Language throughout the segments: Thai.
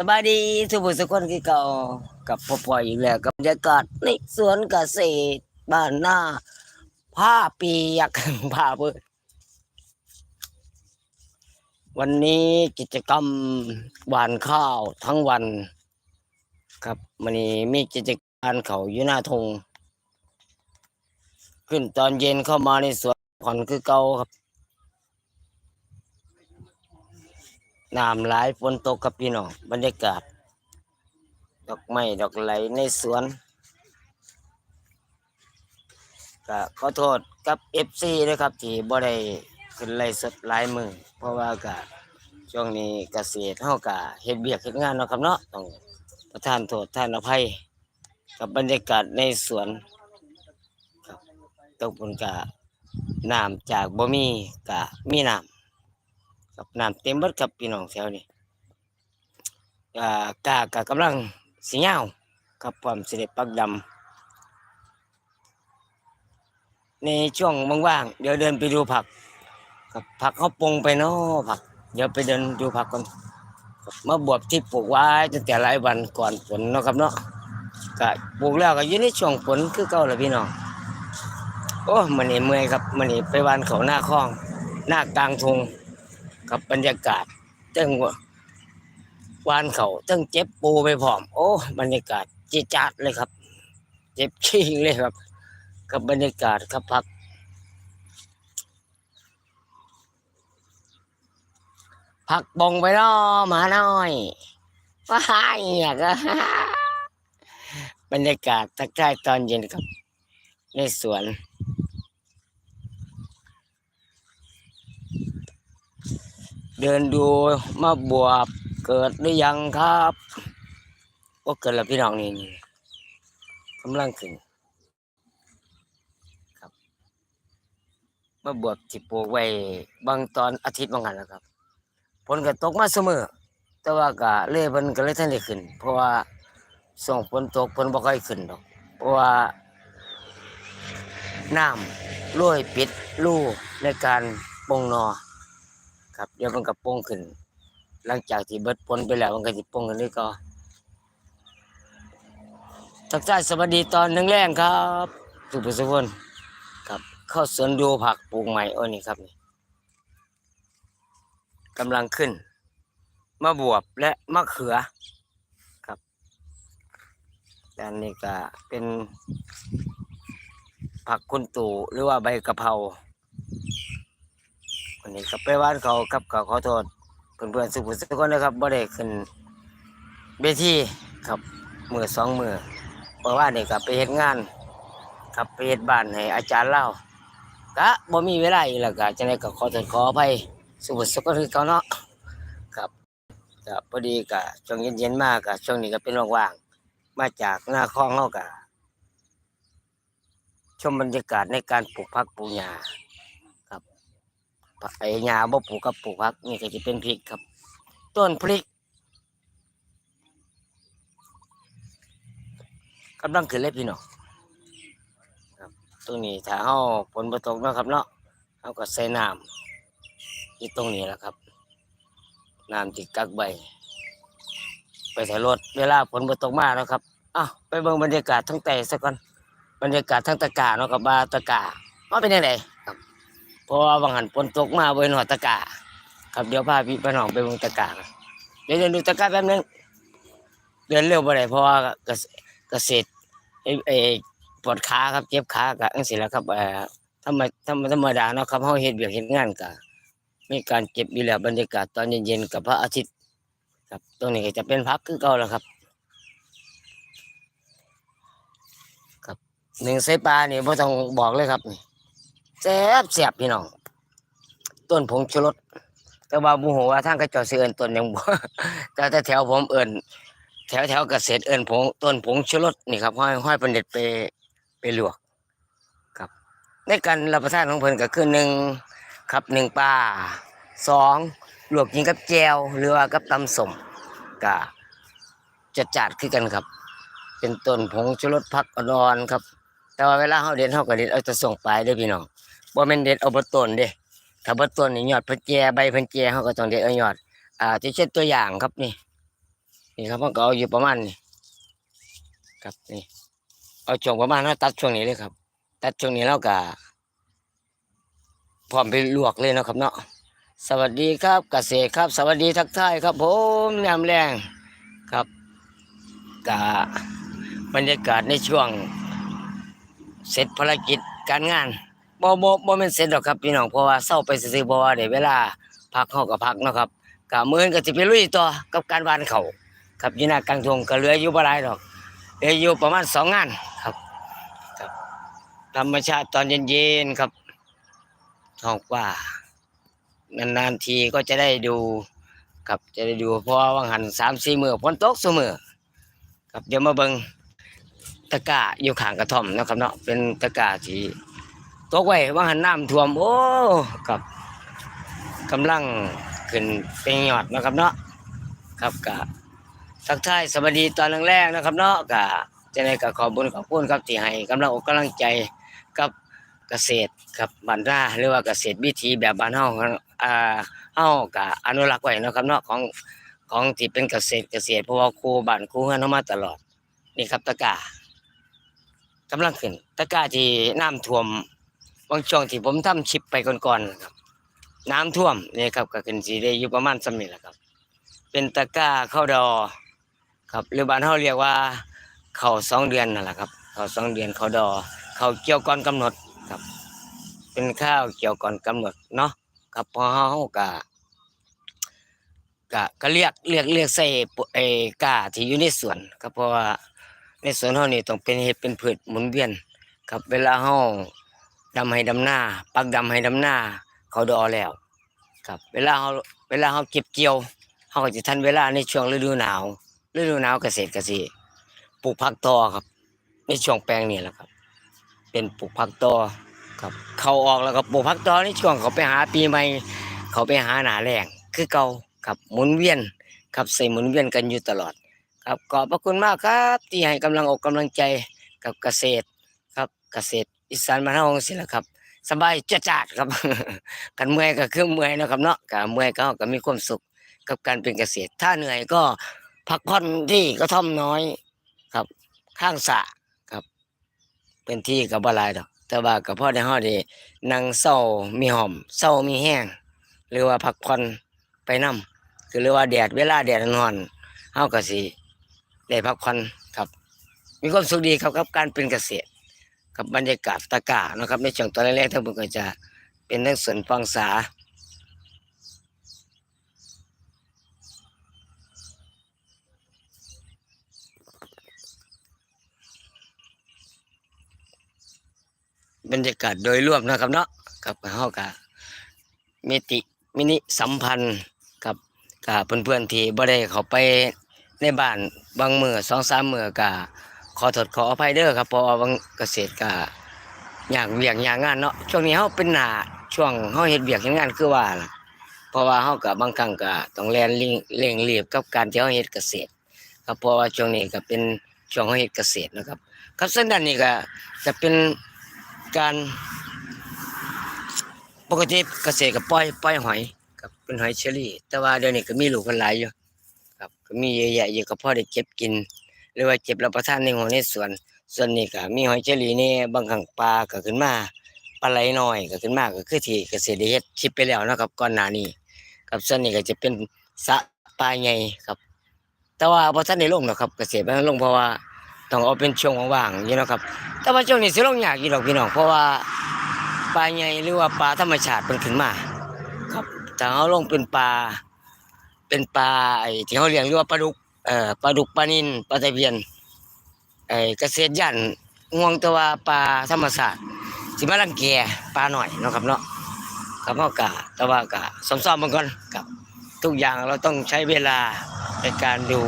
สบายดีทุกผู้ทุคนคือเก่ากับพ่อปอยอีกแล้วกับบรรยากาศในสวนเกษตรบ้านหน้าผ้าเปียกผ้าเปื้อนวันนี้กิจกรรมหวานข้าวทั้งวัน ครับวันนี้มีกิจการเขาอยู่หน้าทง ขึ้นตอนเย็นเข้ามาในสวนผ่อนคือเก่าครับ น้ำหลายฝนตกกับพี่น้องบรรยากาศ ดอกไม้ดอกไหลในสวนก็ขอโทษกับเอฟซีด้วยครับ ที่บ่ได้ขึ้นไล่สดหลายมือเพราะว่าก็ช่วงนี้เกษตรเฮาก็เฮ็ดเบียกเฮ็ดงานเนาะครับเนาะต้องประทานโทษท่านอภัย กับบรรยากาศในสวนครับตกบนกะน้ำจากบ่มีกะมีน้ำ กับน้ำเต็มเบิดครับพี่น้องแถวนี้อ่ากากะกำลังสีเหยาวกับความสิเด็ปักดำในช่วงว่างๆเดี๋ยวเดินไปดูผักกับผักเขาปงไปเนาะผัก เดี๋ยวไปเดินดูผักกันมาบวบที่ปลูกไว้ตั้งแต่หลายวันก่อนฝนเนาะครับเนาะก็ปลูกแล้วก็อยู่ในช่วงฝนคือเก่าแหละพี่น้องโอ้มันนี่เมื่อยครับมันนี่ไปวันเขาหน้าคลอง หน้ากลางทง กับบรรยากาศจังวานเขาจังเจ็บปูไปพร้อม โอ้ บรรยากาศจีจัดเลยครับ เจ็บขี้เลยครับ กับบรรยากาศครับพัก พักบงไปเนาหมาน้อยว้ายเนี่ยก็บรรยากาศทักทายตอนเย็นครับ ในสวน เดินดูมาบวบเกิดหรือยังครับว่าเกิดแล้วพี่น้องนี่นี่กำลังขึ้นครับมาบวบที่ปลูกไว้บางตอนอาทิตย์บางกันแล้วครับผลก็ตกมาเสมอ แต่ว่าก็เล่เพิ่นก็เลยท่านได้ขึ้น เพราะว่าส่งฝนตกเพิ่นบ่ค่อยขึ้นดอก เพราะว่าน้ำรั่วปิดรูในการปงนอ ครับเดี๋ยวมันก็โป่งขึ้น หลังจากที่เบิดผลไปแล้วมันก็สิโป่งขึ้นนี่ก็ทักทายสวัสดีตอนหนึ่งแรงครับทุกผู้ชมครับเข้าสวนดูผักปลูกใหม่โอ้นี่ครับนี่กำลังขึ้นมะบวบและมะเขือครับด้านนี้ก็เป็นผักคุณตู่หรือว่าใบกะเพรา วันนี้ก็ไปบ้านเขากับก็ขอโทษเพื่อนๆสุขุมสุขคนนะครับบ่ได้ขึ้นเวทีครับมือสองมือเพราะว่านี่ก็ไปเฮ็ดงานครับไปเฮ็ดบ้านให้อาจารย์เล่าก็บ่มีเวลาอีกแล้วก็จังได๋ก็ขอโทษขออภัยสุขุมสุขคนคือเก่าเนาะครับก็พอดีก็ช่วงเย็นๆมาก็ช่วงนี้ก็เป็นว่างๆมาจากหน้าคลองเฮาก็ชมบรรยากาศในการปลูกผักปลูกหญ้า ไอ้หญ้าบ่ปลูกกับปลูกผักนี่ก็จะเป็นพริกครับ ต้นพริกกำลังขึ้นเลยพี่น้องครับตรงนี้ถ้าเฮาฝนบ่ตกเนาะครับเนาะเฮาก็ใส่น้ำที่ตรงนี้แหละครับน้ำที่กักใบ ไปใส่รถเวลาฝนบ่ตกมาแล้วครับอ้าวไปเบิ่งบรรยากาศทั้งแต่ซะก่อนบรรยากาศทั้งตะกาเนาะครับว่าตะกร้ามันเป็นจังไดครับ เพราะว่าบางหันฝนตกมาบนหัวตะกร้าครับเดี๋ยวพาพี่พี่น้องไปเบิ่งตะการเดี๋ยวเดินดูตะกร้าแป๊บนึงเดินเร็วบ่ได้เพราะว่าเกษตรไอ้ไอ้ปวดขาครับเจ็บขาก็จังซี่แหละครับเอ่อธรรมธรรมธรรมดาเนาะครับเฮาเฮ็ดเวียกเฮ็ดงานก็มีการเก็บอยู่แล้วบรรยากาศตอนเย็นๆกับพระอาทิตย์ ครับตรงนี้ก็จะเป็นพักคือเก่าแล้วครับ ครับหนึ่งใส่ปลานี่บ่ต้องบอกเลยครับนี่ แซ่บเสียบพี่น้อง ต้นผงชูรสแต่ว่าบูหัวาทางกระเจาสิเอินต้นยังบ่แต่แต่แถวผมเอินแถวแถวเกษตรเอินผงต้นผงชูรสนี่ครับห้อยห้อยเป็นเด็ดไปไปลวก ครับ ในการรับประทานของเพิ่นก็คือหนึ่งครับหนึ่งปลาสองลวกกินกับแจวหรือว่ากับตำสมก็จะจัดคือกันครับ เป็นต้นผงชูรสผักอ่อนๆครับ แต่ว่าเวลาเฮาเด็ดเฮาก็เด็ดเอาแต่ส่งไปด้อพี่น้อง บ่แม่นเด็ดเอาบ่ต้นเด้ถ้าบ่ต้นนี่ยอดเพิ่นแก่ใบเพิ่นแก่เฮาก็ต้องเด็ดเอายอด อ่าที่เช่นตัวอย่างครับนี่ นี่ครับมันก็เอาอยู่ประมาณนี้ครับนี่ เอาช่วงประมาณนั้นตัดช่วงนี้เลยครับ ตัดช่วงนี้แล้วก็พร้อมไปลวกเลยนะครับเนาะสวัสดีครับเกษตรครับ สวัสดีทักทายครับ ผมยามแรงครับกะบรรยากาศในช่วง เสร็จภารกิจการงาน บ่บ่บ่แม่นเสร็จหรอกครับพี่น้องเพราะว่าเศร้าไปซื่อๆเพราะว่าได้เวลาพักเฮาก็พักเนาะครับกะมื้อนี้ก็สิไปลุยต่อกับการหวานเขาวครับอยู่หน้ากลางทงก็เหลืออยู่บ่หลายดอกเหลืออยู่ประมาณสองงานครับครับธรรมชาติตอนเย็นๆครับท้องว่านานๆทีก็จะได้ดูครับจะได้ดูเพราะว่างหันสามสี่มือฝนตกเสมอครับเดี๋ยวมาเบิงตะกาอยู่ข้างกระท่อมนะครับเนาะเป็นตะกาที่ ตกไว้วังหันน้ำท่วม โอ้ครับกำลังขึ้นเป็นยอดนะครับเนาะครับกะทักทายสวัสดีตอนแรกๆนะครับ เนาะกะจะได้ก็ขอบุญขอบคุณครับที่ให้กำลังอกกำลังใจกับเกษตรครับบ้านราหรือว่าเกษตรวิถีแบบบ้านเฮาอ่าเฮาก็อนุรักษ์ไว้นะครับเนาะของของที่เป็นเกษตรเกษตรเพราะว่าครูบ้านครูเฮือนเฮามาตลอดนี่ครับตะกร้ากำลังขึ้นตะกร้าที่น้ำท่วม บางช่วงที่ผมทำคลิปไปก่อนๆนะครับ น้ำท่วมเนี่ยครับก็ขึ้นสิได้อยู่ประมาณสำนี้แหละครับ เป็นตะกร้าข้าวดอ ครับหรือบ้านเฮาเรียกว่าเขาสองเดือนนั่นแหละครับเขาสองเดือนเขาวดอเขาเกี่ยวก่อนกำหนดครับ เป็นข้าวเกี่ยวก่อนกำหนดเนาะครับพอเฮากะกะก็เรียกเรียกเรียกใส่ไอ้กาที่อยู่ในสวนครับเพราะว่าในสวนเฮานี่ต้องเป็นเฮ็ดเป็นพืชหมุนเวียน ครับเวลาเฮา ดำให้ดำหน้า ปักดำให้ดำหน้า เขาดอแล้ว ครับ เวลาเฮาเวลาเฮาเก็บเกี่ยวเฮาก็จะทันเวลาในช่วงฤดูหนาวฤดูหนาวเกษตรกสิปลูกผักตอครับ ในช่วงแปลงนี่แหละครับ เป็นปลูกผักตอครับ เขาออกแล้วก็ปลูกผักตอในช่วงเขาไปหาปีใหม่เขาไปหาหนาแรงคือเก่าครับหมุนเวียนครับใส่หมุนเวียนกันอยู่ตลอด ครับขอบพระคุณมากครับ ที่ให้กำลังอกกำลังใจกับเกษตรครับเกษตร อีสานบ้านเฮาจังซี่แหละครับสบายจัดจาดครับ กันเมื่อยก็คือเมื่อยนะครับเนาะก็เมื่อยก็ก็มีความสุขกับการเป็นเกษตร ถ้าเหนื่อยก็พักผ่อนที่กระท่อมน้อยครับ ข้างสะครับ เป็นที่กับ่หลายดอก แต่ว่าก็พอได้อดได้นั่งเศร้ามีหอมเศร้ามีแห้ง หรือว่าพักผ่อนไปนํคือหรือว่าแดดเวลาแดดร้อนๆเฮาก็สิได้พักผ่อนครับ มีความสุขดีครับกับการเป็นเกษตร กับบรรยากาศตะกร้านะครับ ในช่วงตอนแรกๆทั้งหมดก็จะเป็นทั้งสวนฟังษาบรรยากาศโดยรวมนะครับเนาะกับเฮากับมิติมินิสัมพันธ์กับกับเพื่อนๆที่บ่ได้เขาไปในบ้านบางมือสองสามมือก็ ขอโทษขออภัยเด้อครับพราะว่าบางเกษตรก็อยากเวียกอยากงานเนาะช่วงนี้เฮาเป็นหนาช่วงเฮาเฮ็ดเวียกเฮ็ดงานคือว่าล่ะเพราะว่าเฮาก็บบางครั้งก็ต้องแลนเร่งเร่งรีบกับการที่เฮาเฮ็ดเกษตร ครับเพราะว่าช่วงนี้ก็เป็นช่วงเฮาเฮ็ดเกษตรนะครับ ครับส่วนด้านนี้ก็จะเป็นการปกติเกษตรก็ปล่อยปล่อยหอยกับเป็นหอยเชอรี่ แต่ว่าเดี๋ยวนี้ก็มีลูกกันหลายอยู่ ครับก็มีเยอะแยะอยู่ก็พอได้เก็บกิน รือว่าเก็บรับประทานในหัวในสวน ส่วนนี้ก็มีหอยเชอรี่นี่บางครั้งปลาก็ขึ้นมาปลาไหลน้อยก็ขึ้นมาก็คือที่เกษตรด้เฮ็ดคลิปไปแล้วนะครับก่อนหน้านี้ครับส่วนนี้ก็จะเป็นสะปลาใหญ่ครับ แต่ว่าบ่ทันได้ลงหรอกครับเกษตรบ่ทันลงเพราะว่าต้องเอาเป็นช่วงว่างๆอยู่นะครับ แต่ว่าช่วงนี้สิลงยากอยู่ดอกพี่น้องเพราะว่าปลาใหญ่หรือว่าปลาธรรมชาติมันขึ้นมา ครับถ้าเอาลงเป็นปลาเป็นปลาไอ้ที่เขาเลี้ยงเรียกว่าปลาดุก เอ่อปลาดุกปลานิลปลาตะเพียนไอ้เกษตรย่านง่วงต่ว่าปลาธรรมชาติสิมารังแกปลาหน่อยเนาะครับเนาะครับเฮากะแต่ว่ากะซ้อมๆมันก่อนครับทุกอย่างเราต้องใช้เวลาในการดู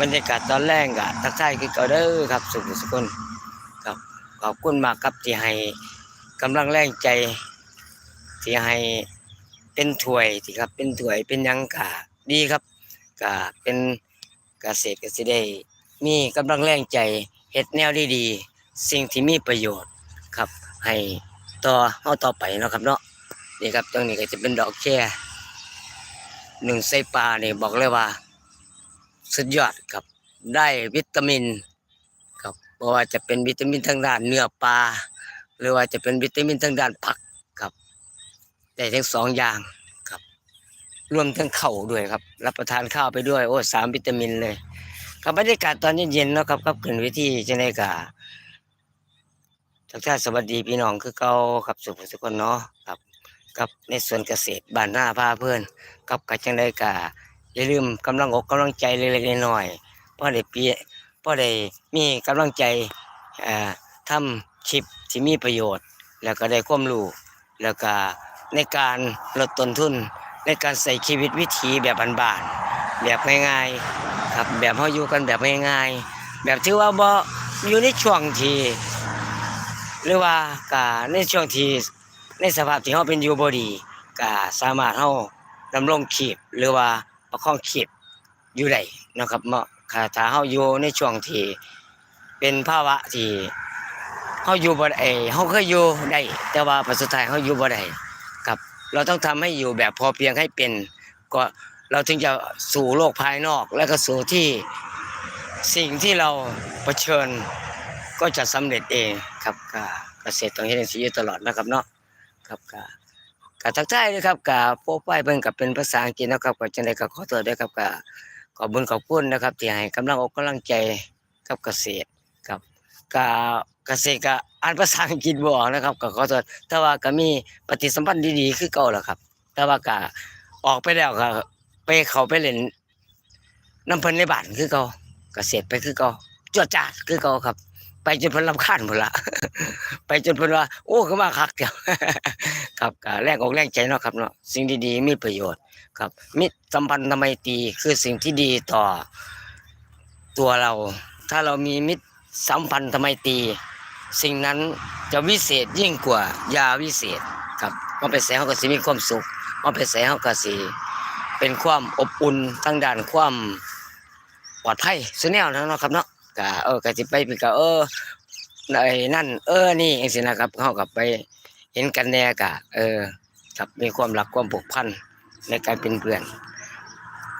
บรรยากาศตอนแรกอะทักทายคือเก่าเด้อครับ สุขสุขคนครับขอบคุณมากครับที่ให้กำลังแรงใจที่ให้เป็นถ้วยที่ครับเป็นถ้วยเป็นยังกะดีครับ กะเป็นเกษตรก็สิได้ มีกำลังแรงใจเฮ็ดแนวดีๆสิ่งที่มีประโยชน์ครับ ให้ต่อเฮาต่อไปเนาะครับเนาะนี่ครับตรงนี้ก็จะเป็นดอกแค่หนึ่งไส้ปลานี่บอกเลยว่า สุดยอดครับได้วิตามินครับเพราะว่าจะเป็นวิตามินทางด้านเนื้อปลาหรือว่าจะเป็นวิตามินทางด้านผักครับได้ทั้งสองอย่าง รวมทั้งเข้าด้วยครับ รับประทานข้าวไปด้วย โอ้สามวิตามินเลยกับบรรยากาศตอนเย็นๆเนาะครับครับขึ้นวิธีจะได้กาทักทายสวัสดีพี่น้องคือเก่าครับสุขสุขคนเนาะครับกับในส่วนเกษตรบ้านหน้าพาเพื่อนกับกัจังได้กาอย่าลืมกำลังอกกำลังใจเล็กๆน้อยๆเพราะได้เปียเพราะได้มีกำลังใจอ่อทำคลิปที่มีประโยชน์ แล้วก็ได้ความรู้แล้วก็ในการลดต้นทุน ในการใส่ชีวิตวิถีแบบบานๆแบบง่ายๆครับแบบเฮาอยู่กันแบบง่ายๆแบบที่ว่าบ่อยู่ในช่วงที่หรือว่ากะในช่วงที่ในสภาพที่เฮาเป็นอยู่บ่ดีก็สามารถเฮาดำรงชีพหรือว่าประคองขีดอยู่ได้นะครับเนาะค่ะถ้าเฮาอยู่ในช่วงที่เป็นภาวะที่เฮาอยู่บ่ได้เฮาเคยอยู่ได้แต่ว่าปัจจุบันเฮาอยู่บ่ได้ เราต้องทำให้อยู่แบบพอเพียงให้เป็น ก็เราถึงจะสู่โลกภายนอก และก็สู่ที่สิ่งที่เราเผชิญก็จะสำเร็จเองครับก็เกษตรต้องเฮ็ดจังซี่อยู่ตลอดนะครับเนาะครับก็ก็ทักทายด้วยครับกับโปรไฟล์เพิ่นก็เป็นภาษาอังกฤษนะครับก็จังได๋ก็ขอโทษด้วยครับก็ขอบุญขอบคุณนะครับที่ให้กำลังอกกำลังใจกับเกษตรครับก็ เกษตรก็อ่านภาษาอังกฤษบ่ออกนะครับก็ขอโทษแต่ว่าก็มีปฏิสัมพันธ์ดีๆคือเก่าล่ะครับ แต่ว่าก็ออกไปแล้วก็ไปเขาไปเล่นน้ำเพิ่นในบ้านคือเก่าเกษตรไปคือเก่าจวดจ้าคือเก่าครับ ไปจนเพิ่นรำคาญพุ่นละไปจนเพิ่นว่า โอ้คือมาคักเดียวครับก็แรงอกแรงใจเนาะครับเนาะสิ่งดีๆมีประโยชน์ครับ มิตรสัมพันธ์ทำไมตีคือสิ่งที่ดีต่อตัวเรา ถ้าเรามีมิตรสัมพันธ์ทำไมตี สิ่งนั้นจะวิเศษยิ่งกว่ายาวิเศษครับมันไปใส่เฮาก็สิมีความสุขมันไปใส่เฮาก็สิเป็นความอบอุ่นทั้งด้านความปลอดภัยซุแนวนั้นเนาะครับเนาะก็เออก็สิไปเป็นก็เออไอ้นั่น เออนี่จังซี่นะครับเฮาก็ไปเห็นกันแน่กะเออครับมีความรักความผูกพันในการเป็นเพื่อน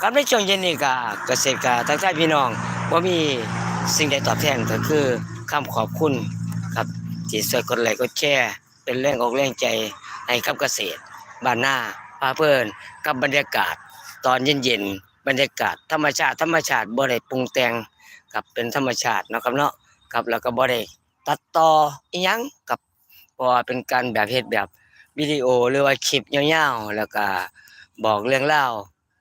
ครับในช่วงเย็นนี้กะเกษตรกะทักทายพี่น้องว่ามีสิ่งใดตอบแทนก็คือคำขอบคุณ ที่ช่วยกดไลค์กดแชร์เป็นแรงอกแรงใจให้กับเกษตร บ้านหน้าพาเพิ่นกับบรรยากาศ ตอนเย็นๆบรรยากาศ ธรรมชาติธรรมชาติบ่ได้ปรุงแต่งครับเป็นธรรมชาติเนาะครับเนาะครับแล้วก็บ่ได้ตัดต่ออีหยังกับเพราะว่าเป็นการแบบเฮ็ดแบบวิดีโอหรือว่าคลิปยาวๆแล้วก็บอกเรื่องเล่า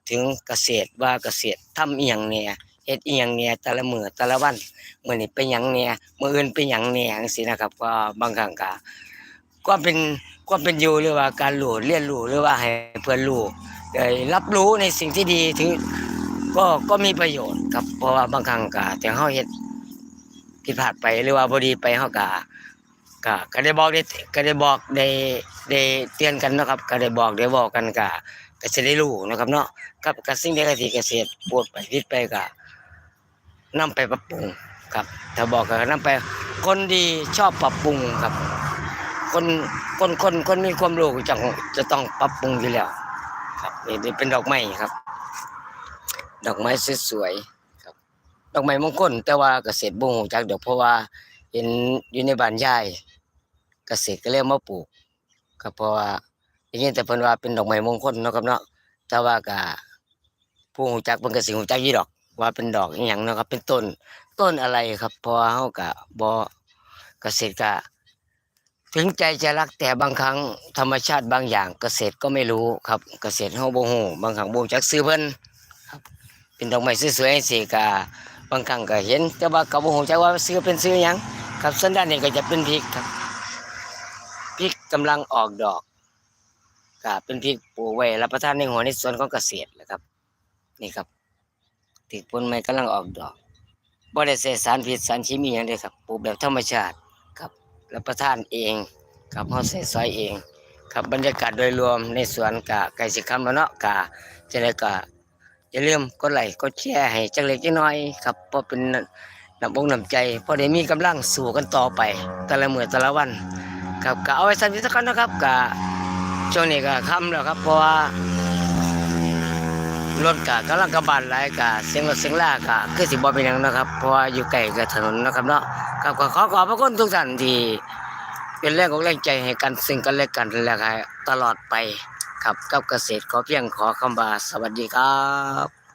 ถึงเกษตรว่าเกษตรทำอีหยังเนี่ย เฮ็ดเอียงเนี่ยแต่ละมือแต่ละวันมือนี้เป็นหยังเนี่ยมืออื่นเป็นหยังเนี่ยจังซี่นะครับ ก็บางครั้งก็ความเป็นความเป็นอยู่หรือว่าการรู้เรียนรู้หรือว่าให้เพื่อนรู้ได้รับรู้ในสิ่งที่ดีถึงก็ก็มีประโยชน์ครับเพราะว่าบางครั้งก็แต่เฮาเฮ็ดผิดพลาดไปหรือว่าบ่ดีไปเฮาก็ก็ก็ได้บอกได้ก็ได้บอกได้ได้เตือนกันนะครับ ก็ได้บอกได้บอกกันก็ก็จะได้รู้นะครับเนาะกับกับสิ่งใดก็ที่เกษตรปวดไปผิดไปก็ นำไปปรับปรุงครับ ถ้าบอกก็นำไป คนดีชอบปรับปรุงครับ คนคนคนคนมีความรู้จะจะต้องปรับปรุงอยู่แล้ว ครับนี่นี่เป็นดอกไม้ครับ ดอกไม้สวยๆครับ ดอกไม้มงคลแต่ว่าเกษตรบ่ฮู้จักดอกเพราะว่าเห็นอยู่ในบ้านยายเกษตรก็เลยเอามาปลูกก็เพราะว่าอย่างนี้แต่เพิ่นว่าเป็นดอกไม้มงคลเนาะครับเนาะแต่ว่าก็ผู้ฮู้จักเพิ่นก็สิฮู้จักอยู่ดอก ว่าเป็นดอกอีหยังนะครับ เป็นต้นต้นอะไรครับพราะว่าเฮาก็บ่เกษตรก็ถึงใจจะรักแต่บางครั้งธรรมชาติบางอย่างเกษตรก็ไม่รู้ครับ เกษตรเฮาบ่ฮู้บางครั้งบ่จักซื้อเพิ่นครับ เป็นดอกไม้สวยๆจังซี่ก็บางครั้งก็เห็น แต่ว่าก็บ่ฮู้จักว่าซื้อเป็นซื้อหยังครับส่วนด้านนี้ก็จะเป็นพริกครับพริกกำลังออกดอกก็เป็นพริกปลูกไว้รับประทานในหัวในสวนของเกษตรแหละครับ นี่ครับ ติดผลไม้กำลังออกดอกบ่ได้ใส่สารพิษสารเคมีหยังเลยครับปลูกแบบธรรมชาติครับรับประทานเองครับเฮาใส่ซอยเอง ครับบรรยากาศโดยรวมในสวนกะไก่สิคำแล้วเนาะกะจะได้ก็อย่าลืมกดไลค์กดแชร์ให้จักเล็กจักน้อยครับเพราะเป็นน้ำอกน้ำใจพอได้มีกำลังสู้กันต่อไป แต่ละมื้อแต่ละวันครับก็เอาไว้สั้นสักกันนะครับก็ช่วงนี้ก็ค่ำแล้วครับเพราะว่า รถกะกำลังกระบาดหลายกะเสียงรถเสียงล่ากะคือสิบ่เป็นหยังนะครับเพราะว่าอยู่ใกล้กับถนนนะครับเนาะกับก็ขอขอบพระคุณทุกท่านที่เป็นแรงของแรงใจให้กันซึ่งกันและกันและกันตลอดไปครับกับเกษตรขอเพียงขอคำบาสวัสดีครับ